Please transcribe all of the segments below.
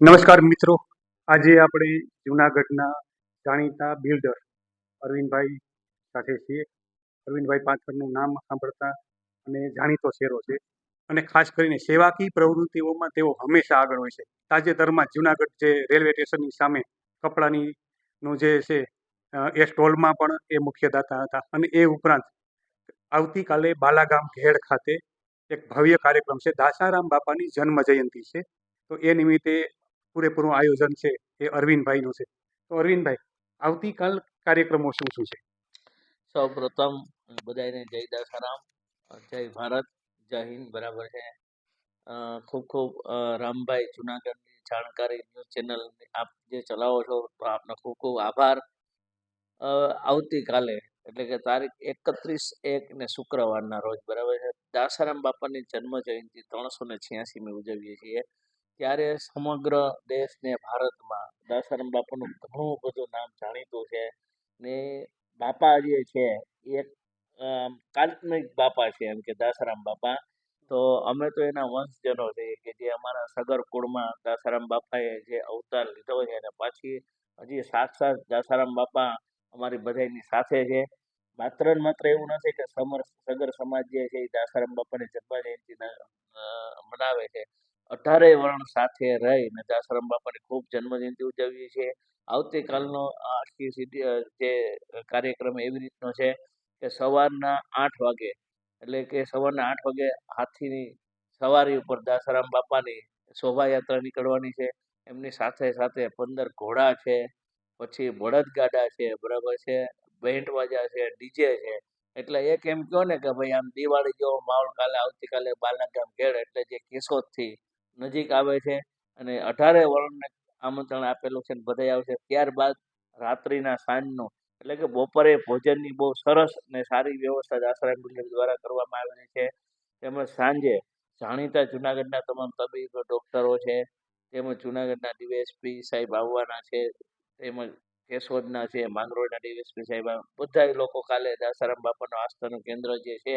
નમસ્કાર મિત્રો. આજે આપણે જુનાગઢના જાણીતા બિલ્ડર અરવિંદભાઈ સાથે છીએ. અરવિંદભાઈ પાછળનું નામ સાંભળતા અને જાણીતો શેરો છે. અને ખાસ કરીને સેવાકીય પ્રવૃત્તિઓમાં તેઓ હંમેશા આગળ હોય છે. તાજેતરમાં જુનાગઢ જે રેલવે સ્ટેશનની સામે કપડાની નું જે છે એ સ્ટોલમાં પણ એ મુખ્ય દાતા હતા. અને એ ઉપરાંત આવતીકાલે બાલાગામ ઘેડ ખાતે એક ભવ્ય કાર્યક્રમ છે. દાસારામ બાપાની જન્મ જયંતિ છે. તો એ નિમિત્તે પૂરેપૂરું આયોજન છે એ અરવિંદભાઈનું છે. તો અરવિંદભાઈ, આવતીકાલ કાર્યક્રમો શું શું છે? સૌ પ્રથમ બધાને જય દાસારામ જય ભારત, જય હિન્દ, બરાબર છે. ખૂબ ખૂબ રામભાઈ જુનાગઢની જાણકારી ન્યૂઝ ચેનલ આપ જે ચલાવો છો તો આપનો ખૂબ ખૂબ આભાર. આવતીકાલે, એટલે કે તારીખ એકત્રીસ એક ને શુક્રવારના રોજ, બરાબર છે. દાસારામ બાપાની જન્મ જયંતિ ત્રણસો ને છ્યાસીમી ઉજવીએ છીએ. ત્યારે સમગ્ર દેશ ને ભારતમાં દાસારામ બાપાનું ઘણું બધું નામ જાણીતું છે ને બાપા જે છે, એ કાલ્પનિક બાપા છે એમ કે દાસારામ બાપા. તો અમે તો એના વંશજનો છીએ કે જે અમારા સગર કુળમાં દાસારામ બાપાએ જે અવતાર લીધો છે અને પાછી હજી સાક્ષાત દાસારામ બાપા અમારી બધાની સાથે છે. માત્ર ને માત્ર એવું નથી કે સમર, સગર સમાજ જે છે એ દાસારામ બાપાની જન્મ જયંતિ મનાવે છે. અઢારેય વર્ણ સાથે રહીને દાસારામ બાપાની ખૂબ જન્મજયંતિ ઉજવીએ છીએ. આવતીકાલનો આખી સીધી જે કાર્યક્રમ એવી રીતનો છે કે સવારના આઠ વાગે, એટલે કે સવારના આઠ વાગે હાથીની સવારી ઉપર દાસારામ બાપાની શોભાયાત્રા નીકળવાની છે. એમની સાથે સાથે પંદર ઘોડા છે, પછી બળદગાડા છે, બરાબર છે બેન્ડ વાજા છે, ડીજે છે. એટલે એક એમ કહો ને કે ભાઈ આમ દિવાળી જેવો માહોલ કાલે, આવતીકાલે બાલાગામ ઘેડ એટલે જે કેશોદથી નજીક આવે છે અને અઢારે વર્ણને આમંત્રણ આપેલું છે બધાય આવશે. ત્યારબાદ રાત્રિના સાંજનો, એટલે કે બપોરે ભોજનની બહુ સરસ અને સારી વ્યવસ્થા દાસરામ બિલ્ડર દ્વારા કરવામાં આવેલી છે. તેમજ સાંજે જાણીતા જુનાગઢના તમામ તબીબો, ડોક્ટરો છે, તેમજ જુનાગઢના ડીએસપી સાહેબ આવવાના છે, તેમજ કેશોદના છે, માંગરોળના ડીએસપી સાહેબ બધા લોકો કાલે દાસારામ બાપાનું આસ્થાનું કેન્દ્ર જે છે,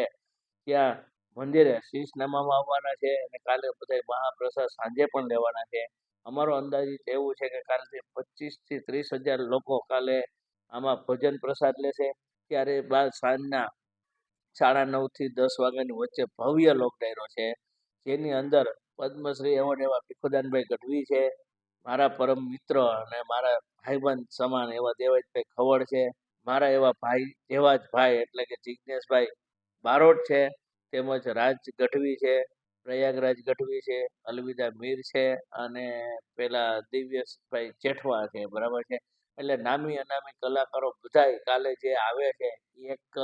ત્યાં મંદિરે શીશ નમાવા આવવાના છે અને કાલે બધા મહાપ્રસાદ સાંજે પણ લેવાના છે. અમારો અંદાજિત એવું છે કે કાલથી પચીસથી ત્રીસ હજાર લોકો કાલે આમાં ભજન પ્રસાદ લેશે. ત્યારે બાદ સાંજના સાડા નવથી દસ વાગ્યાની વચ્ચે ભવ્ય લોક ડાયરો છે. જેની અંદર પદ્મશ્રી એવોર્ડ એવા ભીખુદાનભાઈ ગઢવી છે. મારા પરમ મિત્ર અને મારા ભાઈબંધ સમાન એવા દેવાજભાઈ ખવડ છે. મારા એવા ભાઈ જેવા જ ભાઈ એટલે કે જિજ્ઞેશભાઈ બારોટ છે. તેમજ રાજ ગઢવી છે પ્રયાગરાજ ગઢવી છે, અલવિદા મીર છે અને પેલા દિવ્યભાઈ જેઠવા છે, બરાબર છે? એટલે નામી અનામી કલાકારો બધાય કાલે જે આવે છે એક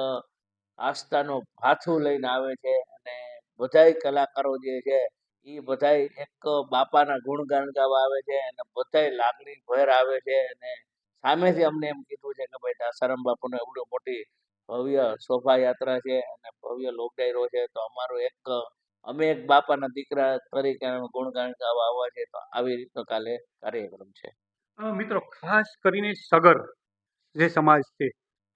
આસ્થાનો ભાથું લઈને આવે છે અને બધાય કલાકારો જે છે એ બધાય એક બાપાના ગુણગાન ગાવા આવે છે અને બધાય લાગણી ભેર આવે છે અને સામેથી અમને એમ કીધું છે કે ભાઈ દાસારામ બાપુને એવડું મોટી ભવ્ય શોભાયાત્રા છે અને ભવ્ય લોકડાયરો છે, તો અમારો એક, અમે એક બાપાના દીકરા તરીકે ગુણગાન ગાવા આવવા છે, તો આવી રીતનો કાલે કાર્યક્રમ છે. મિત્રો, ખાસ કરીને સગર જે સમાજ છે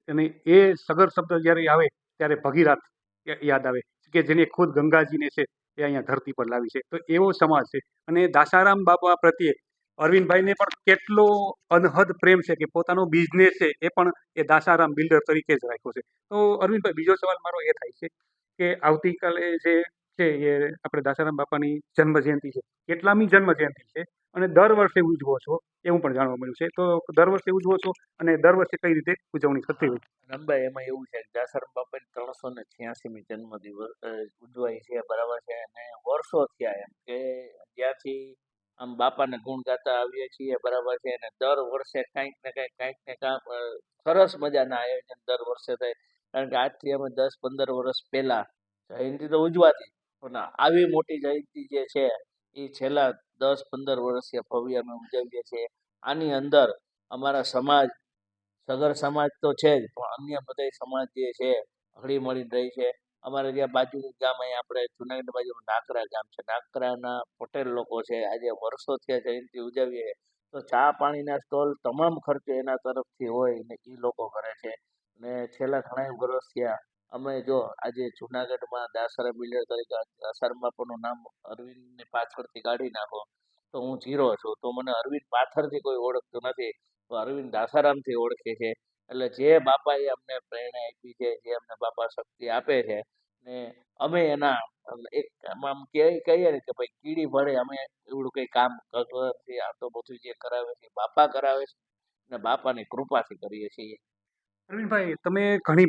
અને એ સગર શબ્દ જ્યારે આવે, ત્યારે ભગીરથ યાદ આવે કે જેને ખુદ ગંગાજીને છે, એ અહીંયા ધરતી પર લાવી છે. તો એવો સમાજ છે અને દાસારામ બાપા પ્રત્યે અરવિંદભાઈને પણ કેટલો અનહદ પ્રેમ છે કે પોતાનો બિઝનેસ છે એ પણ એ દાસારામ બિલ્ડર તરીકે જ રાખ્યો છે. તો અરવિંદભાઈ, બીજો સવાલ મારો એ થાય છે કે આવતીકાલે જે છે એ આપણે દાસારામ બાપાની જન્મ જયંતિ છે, કેટલામી જન્મ જયંતિ છે અને દર વર્ષે ઉજવો છો એવું પણ જાણવા મળ્યું છે. તો દર વર્ષે ઉજવો છો અને દર વર્ષે કઈ રીતે ઉજવણી થતી હોય રમભાઈ એમાં એવું છે, દાસારામ બાપાની ત્રણસો ને છ્યાસીમી જન્મ દિવસ ઉજવાય છે, બરાબર છે, અને વર્ષો થયા એમ કે જ્યાંથી આમ બાપાને ગુણ ગાતા આવીએ છીએ, બરાબર છે, અને દર વર્ષે કાંઈક ને કાંઈક કાંઈક ને કાંઈક સરસ મજાના આયોજન દર વર્ષે થાય. કારણ કે આજથી અમે દસ પંદર વર્ષ પહેલા જયંતિ તો ઉજવાતી, પણ આવી મોટી જયંતિ જે છે એ છેલ્લા દસ પંદર વર્ષથી ભવ્ય અમે ઉજવીએ છીએ. આની અંદર અમારા સમાજ, સગર સમાજ તો છે જ, પણ અન્ય બધા સમાજ જે છે, હળી મળીને રહી છે. અમારે જ્યાં બાજુનું ગામ અહીંયા આપણે જુનાગઢ બાજુ નાકરા ગામ છે. નાકરાના પટેલ લોકો છે. આજે વર્ષોથી આ જયંતિ ઉજવીએ. તો ચા પાણીના સ્ટોલ તમામ ખર્ચો એના તરફથી હોય ને એ લોકો કરે છે. ને છેલ્લા ઘણા વર્ષ થયા અમે જો આજે જુનાગઢમાં દાસરા બિલ્ડર તરીકે દાસર બાપુનું નામ અરવિંદની પાછળથી કાઢી નાખો. તો હું જીરો છું. તો મને અરવિંદ પાથરથી કોઈ ઓળખતું નથી. તો અરવિંદ દાસારામથી ઓળખે છે. એટલે જે બાપાએ અમને પ્રેરણા આપી છે, જે અમને બાપા શક્તિ આપે છે ને અમે એના, એક આમ આમ કહે કહીએ ને કે ભાઈ કીડી ભળે, અમે એવડું કંઈ કામ કરતો નથી આ તો બધું જે કરાવે છે બાપા કરાવે છે ને બાપાની કૃપાથી કરીએ છીએ. પ્રવીણભાઈ તમે ઘણી